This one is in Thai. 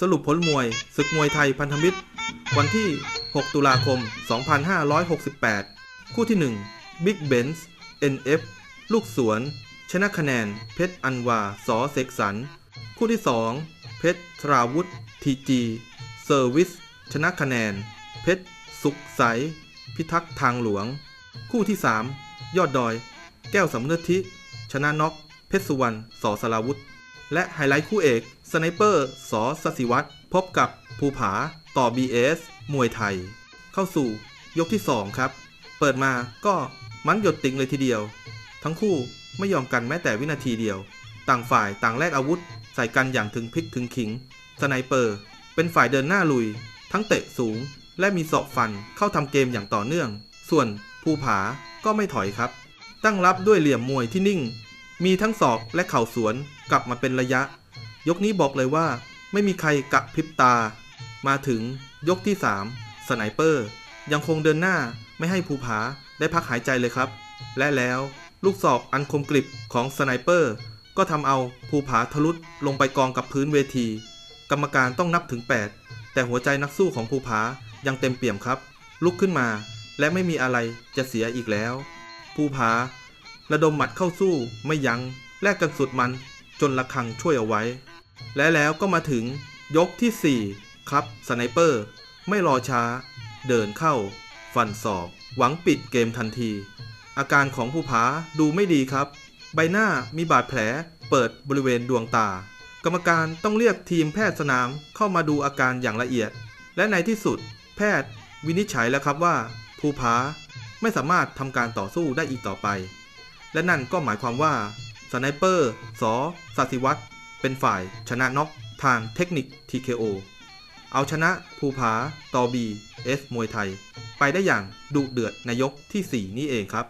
สรุปผลมวยศึกมวยไทยพันธมิตร วันที่ 6 ตุลาคม 2568 คู่ที่ 1 Big Benz NF ลูกสวน ชนะคะแนน เพชรอันวาสอเสกสรรคู่ที่ 2 เพชรธราวุธทีจีเซอร์วิส ชนะคะแนน เพชรสุขใส พิทักษ์ทางหลวง คู่ที่ 3 ยอดดอย แก้วสำเนิธิชนะน็อกเพชรสุวรรณสอสราวุธ และไฮไลท์คู่เอก สไนเปอร์สอสสิวัตรพบกับภูผา ต่อ BS มวยไทย เข้าสู่ยกที่ 2 ครับ เปิดมาก็มันหยดติ่งเลยทีเดียว ทั้งคู่ไม่ยอมกันแม้แต่วินาทีเดียว ต่างฝ่ายต่างแลกอาวุธ ใส่กันอย่างถึงพริกถึงขิง สไนเปอร์ เป็นฝ่ายเดินหน้าลุย ทั้งเตะสูง และมีศอกฟันเข้าทำเกมอย่างต่อเนื่อง ส่วนภูผาก็ไม่ถอยครับ ตั้งรับด้วยเหลี่ยมมวยที่นิ่ง มีทั้งศอกและเข่าสวนกลับมาเป็นระยะ ยกนี้บอกเลยว่า ไม่มีใครกะพริบตา มาถึงยกที่ 3 สไนเปอร์ ยังคงเดินหน้าไม่ให้ภูผาได้พักหายใจเลยครับ และแล้วลูกศอกอันคมกริบของสไนเปอร์ ก็ทำเอาภูผาทะลุลงไปกองกับพื้นเวที กรรมการต้องนับถึง 8 แต่หัวใจนักสู้ของภูผายังเต็มเปี่ยมครับ ลุกขึ้นมาและไม่มีอะไรจะเสียอีกแล้ว ภูผา ระดมหมัดเข้าสู้ไม่ยัง้งแลกกันสุดมันจนระคังช่วยเอาไว้ และแล้วก็มาถึงยกที่ 4 ครับสไนเปอร์ ไม่รอช้า เดินเข้า ฟันศอก หวังปิดเกมทันที อาการของผู้ผาดูไม่ดีครับ ใบหน้ามีบาดแผลเปิดบริเวณดวงตา กรรมการต้องเรียกทีมแพทย์สนามเข้ามาดูอาการอย่างละเอียด และในที่สุด แพทย์วินิจฉัยแล้วครับว่าภูผาไม่สามารถทำการต่อสู้ได้อีกต่อไป และนั่นก็หมายความว่าสไนเปอร์สอสัสิวัตร เป็นฝ่ายชนะน็อกทางเทคนิค TKO เอาชนะภูผาตอบีเอสมวยไทย ไปได้อย่างดุเดือดในยกทีสี่4 นี่เองครับ